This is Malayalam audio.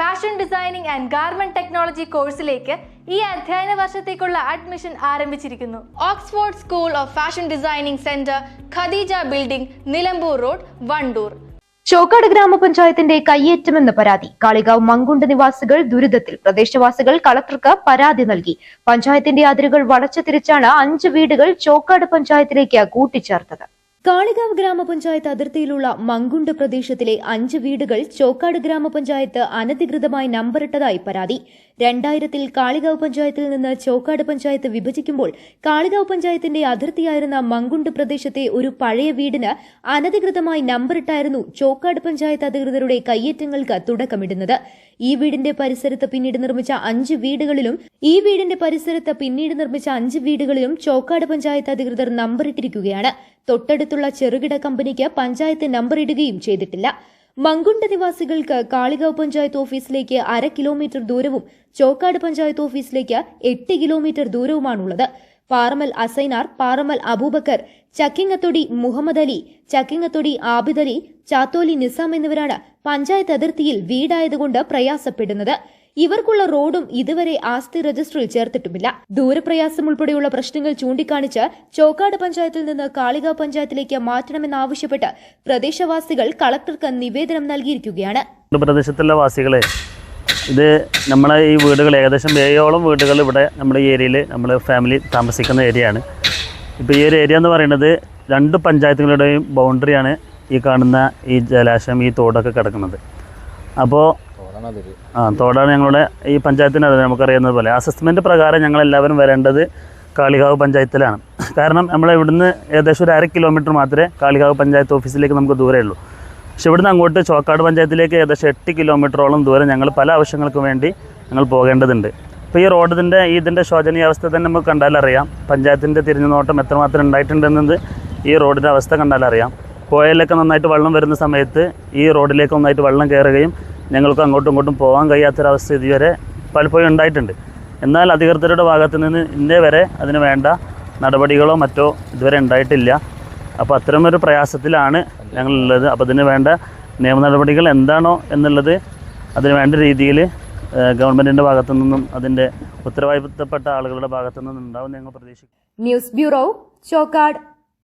Fashion designing and garment technology കോഴ്സിലേക്ക് ഈ അധ്യയന വർഷത്തേക്കുള്ള അഡ്മിഷൻ ആരംഭിച്ചിരിക്കുന്നു. Oxford school of fashion designing centre Khadeeja building Nilambur road Wandoor. Chokkad ഗ്രാമപഞ്ചായത്തിന്റെ കയ്യേറ്റമെന്ന പരാതി. കാളികാവ് മങ്കുണ്ട് നിവാസികൾ ദുരിതത്തിൽ. പ്രദേശവാസികൾ കളക്ടർക്ക് പരാതി നൽകി. പഞ്ചായത്തിന്റെ അതിരുകൾ വളച്ചു തിരിച്ചാണ് അഞ്ച് വീടുകൾ ചോക്കാട് പഞ്ചായത്തിലേക്ക് കൂട്ടിച്ചേർത്തത്. കാളികാവ് ഗ്രാമപഞ്ചായത്ത് അതിർത്തിയിലുള്ള മങ്കുണ്ട് പ്രദേശത്തിലെ അഞ്ച് വീടുകൾ ചോക്കാട് ഗ്രാമപഞ്ചായത്ത് അനധികൃതമായി നമ്പറിട്ടതായി പരാതി. രണ്ടായിരത്തിൽ കാളികാവ് പഞ്ചായത്തിൽ നിന്ന് ചോക്കാട് പഞ്ചായത്ത് വിഭജിക്കുമ്പോൾ കാളികാവ് പഞ്ചായത്തിന്റെ അതിർത്തിയായിരുന്ന മങ്കുണ്ട് പ്രദേശത്തെ ഒരു പഴയ വീടിന് അനധികൃതമായി നമ്പറിട്ടായിരുന്നു ചോക്കാട് പഞ്ചായത്ത് അധികൃതരുടെ കയ്യേറ്റങ്ങൾക്ക് തുടക്കമിടുന്നത്. ഈ വീടിന്റെ പരിസരത്ത് പിന്നീട് നിർമ്മിച്ച അഞ്ച് വീടുകളിലും ഈ വീടിന്റെ പരിസരത്ത് പിന്നീട് നിർമ്മിച്ച അഞ്ച് വീടുകളിലും ചോക്കാട് പഞ്ചായത്ത് അധികൃതർ നമ്പറിട്ടിരിക്കുകയാണ് തൊട്ടടുത്തുള്ള ചെറുകിട കമ്പനിക്ക് പഞ്ചായത്ത് നമ്പറിടുകയും ചെയ്തിട്ടില്ല. മങ്കുണ്ട് നിവാസികൾക്ക് കാളികാവ് പഞ്ചായത്ത് ഓഫീസിലേക്ക് അര കിലോമീറ്റർ ദൂരവും ചോക്കാട് പഞ്ചായത്ത് ഓഫീസിലേക്ക് എട്ട് കിലോമീറ്റർ ദൂരവുമാണുള്ളത്. പാറമൽ അസൈനാർ പാറമൽ അബൂബക്കർ ചക്കിങ്ങത്തൊടി മുഹമ്മദ് അലി ചക്കിങ്ങത്തൊടി ആബിദ് അലി ചാത്തോലി നിസാം എന്നിവരാണ് പഞ്ചായത്ത് അതിർത്തിയിൽ വീടായതുകൊണ്ട് പ്രയാസപ്പെടുന്നത്. ഇവർക്കുള്ള റോഡും ഇതുവരെ ആസ്തി രജിസ്റ്ററിൽ ചേർത്തിട്ടുമില്ല. ദൂരപ്രയാസം ഉൾപ്പെടെയുള്ള പ്രശ്നങ്ങൾ ചൂണ്ടിക്കാണിച്ച് ചോക്കാട് പഞ്ചായത്തിൽ നിന്ന് കാളിക പഞ്ചായത്തിലേക്ക് മാറ്റണമെന്നാവശ്യപ്പെട്ട് പ്രദേശവാസികൾ കളക്ടർക്ക് നിവേദനം നൽകിയിരിക്കുകയാണ്. പ്രദേശത്തുള്ള വാസികളെ ഇത് നമ്മളെ ഈ വീടുകൾ ഏകദേശം ഏഴോളം വീടുകൾ ഇവിടെ നമ്മുടെ ഈ ഏരിയയിൽ നമ്മൾ ഫാമിലി താമസിക്കുന്ന ഏരിയയാണ് ഇപ്പോൾ ഈ ഒരു ഏരിയ എന്ന് പറയുന്നത് രണ്ട് പഞ്ചായത്തുകളുടെയും ബൗണ്ടറിയാണ് ഈ കാണുന്ന ഈ ജലാശയം ഈ തോടൊക്കെ കിടക്കുന്നത്. അപ്പോൾ ആ തോടാണ് ഞങ്ങളുടെ ഈ പഞ്ചായത്തിന്റെ നമുക്കറിയുന്നത് പോലെ. അസസ്മെന്റ് പ്രകാരം ഞങ്ങൾ എല്ലാവരും വരേണ്ടത് കാളികാവ് പഞ്ചായത്തിലാണ്. കാരണം നമ്മൾ ഇവിടുന്ന് ഏകദേശം ഒരു അര കിലോമീറ്റർ മാത്രമേ കാളികാവ് പഞ്ചായത്ത് ഓഫീസിലേക്ക് നമുക്ക് ദൂരേ ഉള്ളൂ. പക്ഷെ ഇവിടുന്ന് അങ്ങോട്ട് ചോക്കാട് പഞ്ചായത്തിലേക്ക് ഏകദേശം എട്ട് കിലോമീറ്ററോളം ദൂരം ഞങ്ങൾ പല ആവശ്യങ്ങൾക്കും വേണ്ടി ഞങ്ങൾ പോകേണ്ടതുണ്ട്. ഇപ്പോൾ ഈ റോഡിന്റെ ഇതിന്റെ ശോചനീയാവസ്ഥ തന്നെ നമുക്ക് കണ്ടാലറിയാം പഞ്ചായത്തിന്റെ തിരിഞ്ഞു നോട്ടം എത്രമാത്രം ഉണ്ടായിട്ടുണ്ടെന്നത് ഈ റോഡിന്റെ അവസ്ഥ കണ്ടാലറിയാം പുഴയിലൊക്കെ നന്നായിട്ട് വെള്ളം വരുന്ന സമയത്ത് ഈ റോഡിലേക്ക് നന്നായിട്ട് വെള്ളം കയറുകയും ഞങ്ങൾക്ക് അങ്ങോട്ടും ഇങ്ങോട്ടും പോകാൻ കഴിയാത്തൊരവസ്ഥ ഇതുവരെ പലപ്പോഴും ഉണ്ടായിട്ടുണ്ട്. എന്നാൽ അധികൃതരുടെ ഭാഗത്തു നിന്ന് ഇന്നേ വരെ അതിന് വേണ്ട നടപടികളോ മറ്റോ ഇതുവരെ ഉണ്ടായിട്ടില്ല. അപ്പോൾ അത്തരമൊരു പ്രയാസത്തിലാണ് ഞങ്ങളുള്ളത്. അപ്പോൾ അതിന് വേണ്ട നിയമ നടപടികൾ എന്താണോ എന്നുള്ളത് അതിന് വേണ്ട രീതിയിൽ ഗവൺമെന്റിന്റെ ഭാഗത്തു നിന്നും അതിന്റെ ഉത്തരവാദിത്തപ്പെട്ട ആളുകളുടെ ഭാഗത്തു നിന്നും ഉണ്ടാവും ഞങ്ങൾ പ്രതീക്ഷിക്കുന്നു. News bureau Chokkad.